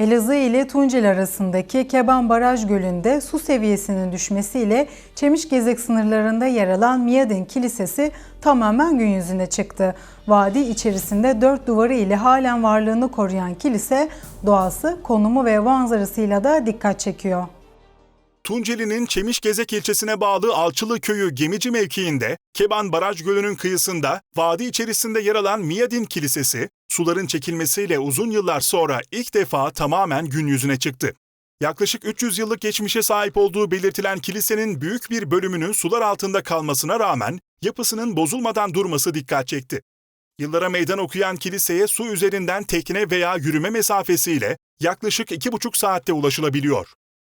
Elazığ ile Tunceli arasındaki Keban Baraj Gölü'nde su seviyesinin düşmesiyle Çemişgezek sınırlarında yer alan Miyadin Kilisesi tamamen gün yüzüne çıktı. Vadi içerisinde dört duvarı ile halen varlığını koruyan kilise doğası, konumu ve manzarasıyla da dikkat çekiyor. Tunceli'nin Çemişgezek ilçesine bağlı Alçılı Köyü Gemici mevkiinde Keban Baraj Gölü'nün kıyısında vadi içerisinde yer alan Miyadin Kilisesi, suların çekilmesiyle uzun yıllar sonra ilk defa tamamen gün yüzüne çıktı. Yaklaşık 300 yıllık geçmişe sahip olduğu belirtilen kilisenin büyük bir bölümünün sular altında kalmasına rağmen yapısının bozulmadan durması dikkat çekti. Yıllara meydan okuyan kiliseye su üzerinden tekne veya yürüme mesafesiyle yaklaşık 2,5 saatte ulaşılabiliyor.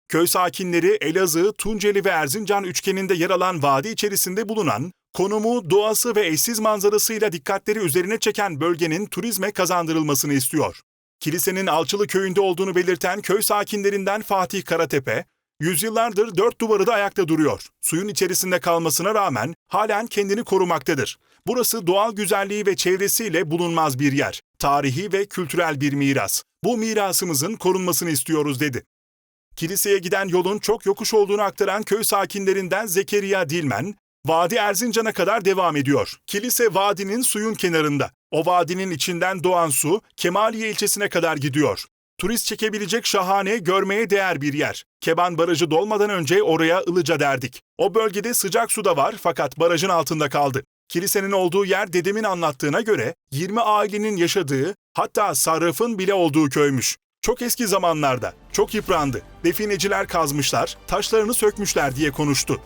Köy sakinleri Elazığ, Tunceli ve Erzincan üçgeninde yer alan vadi içerisinde bulunan, konumu, doğası ve eşsiz manzarasıyla dikkatleri üzerine çeken bölgenin turizme kazandırılmasını istiyor. Kilisenin Alçılı köyünde olduğunu belirten köy sakinlerinden Fatih Karatepe, yüzyıllardır dört duvarı da ayakta duruyor. Suyun içerisinde kalmasına rağmen halen kendini korumaktadır. Burası doğal güzelliği ve çevresiyle bulunmaz bir yer. Tarihi ve kültürel bir miras. Bu mirasımızın korunmasını istiyoruz dedi. Kiliseye giden yolun çok yokuş olduğunu aktaran köy sakinlerinden Zekeriya Dilmen, Vadi Erzincan'a kadar devam ediyor. Kilise vadinin suyun kenarında. O vadinin içinden doğan su Kemaliye ilçesine kadar gidiyor. Turist çekebilecek şahane, görmeye değer bir yer. Keban Barajı dolmadan önce oraya Ilıca derdik. O bölgede sıcak su da var fakat barajın altında kaldı. Kilisenin olduğu yer dedemin anlattığına göre 20 ailenin yaşadığı, hatta sarrafın bile olduğu köymüş. Çok eski zamanlarda, çok yıprandı. Defineciler kazmışlar, taşlarını sökmüşler diye konuştu.